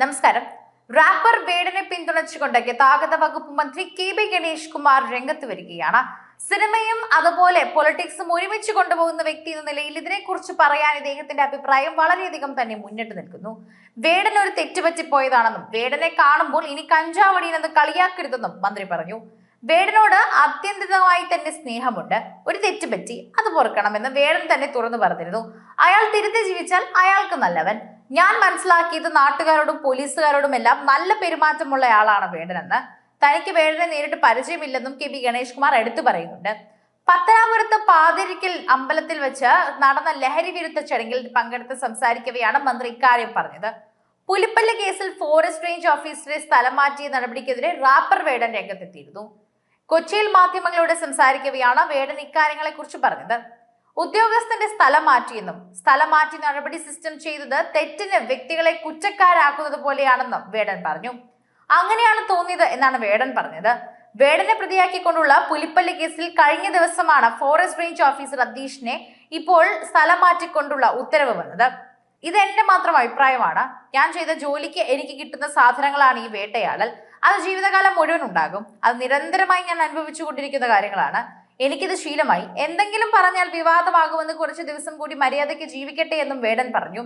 നമസ്കാരം. റാപ്പർ വേടിനെ പിന്തുണച്ചുകൊണ്ട് ഗതാഗത വകുപ്പ് മന്ത്രി കെ ബി ഗണേഷ് കുമാർ രംഗത്ത് വരികയാണ്. സിനിമയും അതുപോലെ പൊളിറ്റിക്സും ഒരുമിച്ച് കൊണ്ടുപോകുന്ന വ്യക്തി എന്ന നിലയിൽ ഇതിനെക്കുറിച്ച് പറയാൻ ഇദ്ദേഹത്തിന്റെ അഭിപ്രായം വളരെയധികം തന്നെ മുന്നിട്ട് നിൽക്കുന്നു. വേടൻ ഒരു തെറ്റുപറ്റിപ്പോയതാണെന്നും വേടനെ കാണുമ്പോൾ ഇനി കഞ്ചാവടിയെന്ന് കളിയാക്കരുതെന്നും മന്ത്രി പറഞ്ഞു. വേടനോട് ആത്യന്തികമായി തന്നെ സ്നേഹമുണ്ട്. ഒരു തെറ്റുപറ്റി അത് പൊറുക്കണമെന്ന് വേടൻ തന്നെ തുറന്നു പറഞ്ഞിരുന്നു. അയാൾ തിരുത്തി ജീവിച്ചാൽ അയാൾക്ക് നല്ലവൻ. ഞാൻ മനസ്സിലാക്കിയത് നാട്ടുകാരോടും പോലീസുകാരോടും എല്ലാം നല്ല പെരുമാറ്റമുള്ള ആളാണ് വേണ്ടനെന്ന്. തനിക്ക് വേടനെ നേരിട്ട് പരിചയമില്ലെന്നും കെ ബി ഗണേഷ് കുമാർ എടുത്തു പറയുന്നുണ്ട്. പത്തനാപുരത്ത് പാതിരിക്കൽ അമ്പലത്തിൽ വെച്ച് നടന്ന ലഹരി വിരുദ്ധ ചടങ്ങിൽ പങ്കെടുത്ത് സംസാരിക്കവെയാണ് മന്ത്രി ഇക്കാര്യം പറഞ്ഞത്. പുലിപ്പല്ല കേസിൽ ഫോറസ്റ്റ് റേഞ്ച് ഓഫീസറെ സ്ഥലം മാറ്റിയ നടപടിക്കെതിരെ റാപ്പർ വേടൻ രംഗത്തെത്തിയിരുന്നു. കൊച്ചിയിൽ മാധ്യമങ്ങളോട് സംസാരിക്കവെയാണ് വേടൻ ഇക്കാര്യങ്ങളെ കുറിച്ച് പറഞ്ഞത്. ഉദ്യോഗസ്ഥന്റെ സ്ഥലം മാറ്റിയെന്നും സ്ഥലം മാറ്റി നടപടി സിസ്റ്റം ചെയ്തത് തെറ്റിന് വ്യക്തികളെ കുറ്റക്കാരാക്കുന്നത് പോലെയാണെന്നും വേടൻ പറഞ്ഞു. അങ്ങനെയാണ് തോന്നിയത് എന്നാണ് വേടൻ പറഞ്ഞത്. വേടനെ പ്രതിയാക്കിക്കൊണ്ടുള്ള പുലിപ്പള്ളി കേസിൽ കഴിഞ്ഞ ദിവസമാണ് ഫോറസ്റ്റ് റേഞ്ച് ഓഫീസർ അധീഷിനെ ഇപ്പോൾ സ്ഥലം മാറ്റിക്കൊണ്ടുള്ള ഉത്തരവ് വന്നത്. ഇത് എന്റെ മാത്രം അഭിപ്രായമാണ്. ഞാൻ ചെയ്ത ജോലിക്ക് എനിക്ക് കിട്ടുന്ന സാധനങ്ങളാണ് ഈ വേട്ടയാടൽ. അത് ജീവിതകാലം മുഴുവൻ ഉണ്ടാകും. അത് നിരന്തരമായി ഞാൻ അനുഭവിച്ചു കൊണ്ടിരിക്കുന്ന കാര്യങ്ങളാണ്. എനിക്കിത് ശീലമായി. എന്തെങ്കിലും പറഞ്ഞാൽ വിവാദമാകുമെന്ന് കുറച്ച് ദിവസം കൂടി മര്യാദയ്ക്ക് ജീവിക്കട്ടെ എന്നും വേടൻ പറഞ്ഞു.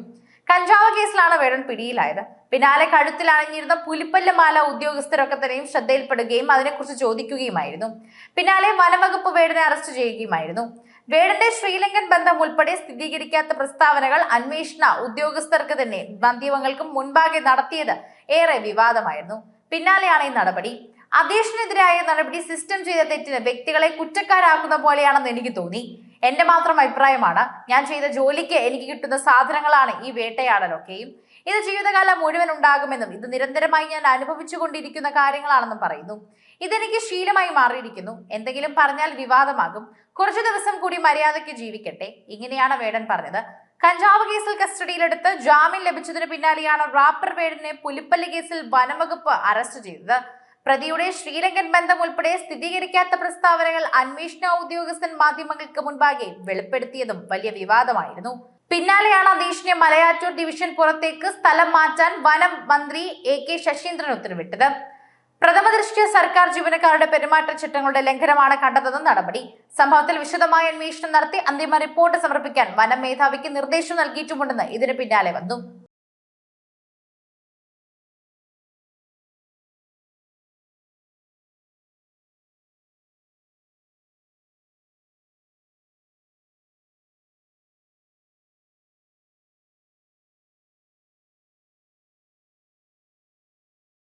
കഞ്ചാവ് കേസിലാണ് വേടൻ പിടിയിലായത്. പിന്നാലെ കഴുത്തിൽ അണിഞ്ഞിരുന്ന പുലിപ്പല്ലമാല ഉദ്യോഗസ്ഥരൊക്കെ തന്നെയും ശ്രദ്ധയിൽപ്പെടുകയും അതിനെക്കുറിച്ച് ചോദിക്കുകയുമായിരുന്നു. പിന്നാലെ വനവകുപ്പ് വേടനെ അറസ്റ്റ് ചെയ്യുകയുമായിരുന്നു. വേടന്റെ ശ്രീലങ്കൻ ബന്ധം ഉൾപ്പെടെ സ്ഥിരീകരിക്കാത്ത പ്രസ്താവനകൾ അന്വേഷണ ഉദ്യോഗസ്ഥർക്ക് തന്നെ മാധ്യമങ്ങൾക്കും മുൻപാകെ നടത്തിയത് ഏറെ വിവാദമായിരുന്നു. പിന്നാലെയാണ് ഈ നടപടി. അധ്യക്ഷനെതിരായ നടപടി സിസ്റ്റം ചെയ്ത തെറ്റിന് വ്യക്തികളെ കുറ്റക്കാരാക്കുന്ന പോലെയാണെന്ന് എനിക്ക് തോന്നി. എന്റെ മാത്രം അഭിപ്രായമാണ്. ഞാൻ ചെയ്ത ജോലിക്ക് എനിക്ക് കിട്ടുന്ന സാധനങ്ങളാണ് ഈ വേട്ടയാടലൊക്കെയും. ഇത് ജീവിതകാലം മുഴുവൻ ഉണ്ടാകുമെന്നും ഇത് നിരന്തരമായി ഞാൻ അനുഭവിച്ചു കൊണ്ടിരിക്കുന്ന കാര്യങ്ങളാണെന്നും പറയുന്നു. ഇതെനിക്ക് ശീലമായി മാറിയിരിക്കുന്നു. എന്തെങ്കിലും പറഞ്ഞാൽ വിവാദമാകും. കുറച്ചു ദിവസം കൂടി മര്യാദയ്ക്ക് ജീവിക്കട്ടെ. ഇങ്ങനെയാണ് വേടൻ പറഞ്ഞത്. കഞ്ചാവ് കേസിൽ കസ്റ്റഡിയിലെടുത്ത് ജാമ്യം ലഭിച്ചതിന് പിന്നാലെയാണ് റാപ്പർ വേടനെ പുലിപ്പള്ളി കേസിൽ വനംവകുപ്പ് അറസ്റ്റ് ചെയ്തത്. പ്രതിയുടെ ശ്രീലങ്കൻ ബന്ധം ഉൾപ്പെടെ സ്ഥിരീകരിക്കാത്ത പ്രസ്താവനകൾ അന്വേഷണ ഉദ്യോഗസ്ഥൻ മാധ്യമങ്ങൾക്ക് മുൻപാകെ വെളിപ്പെടുത്തിയതും വലിയ വിവാദമായിരുന്നു. പിന്നാലെയാണ് അധീഷിനെ മലയാറ്റൂർ ഡിവിഷൻ പുറത്തേക്ക് സ്ഥലം മാറ്റാൻ വനം മന്ത്രി എ കെ ശശീന്ദ്രൻ ഉത്തരവിട്ടത്. പ്രഥമ ദൃഷ്ടിയ സർക്കാർ ജീവനക്കാരുടെ പെരുമാറ്റച്ചട്ടങ്ങളുടെ ലംഘനമാണ് കണ്ടതെന്ന നടപടി. സംഭവത്തിൽ വിശദമായ അന്വേഷണം നടത്തി അന്തിമ റിപ്പോർട്ട് സമർപ്പിക്കാൻ വനം മേധാവിക്ക് നിർദ്ദേശം നൽകിയിട്ടുമുണ്ടെന്ന് ഇതിന് പിന്നാലെ വന്നു.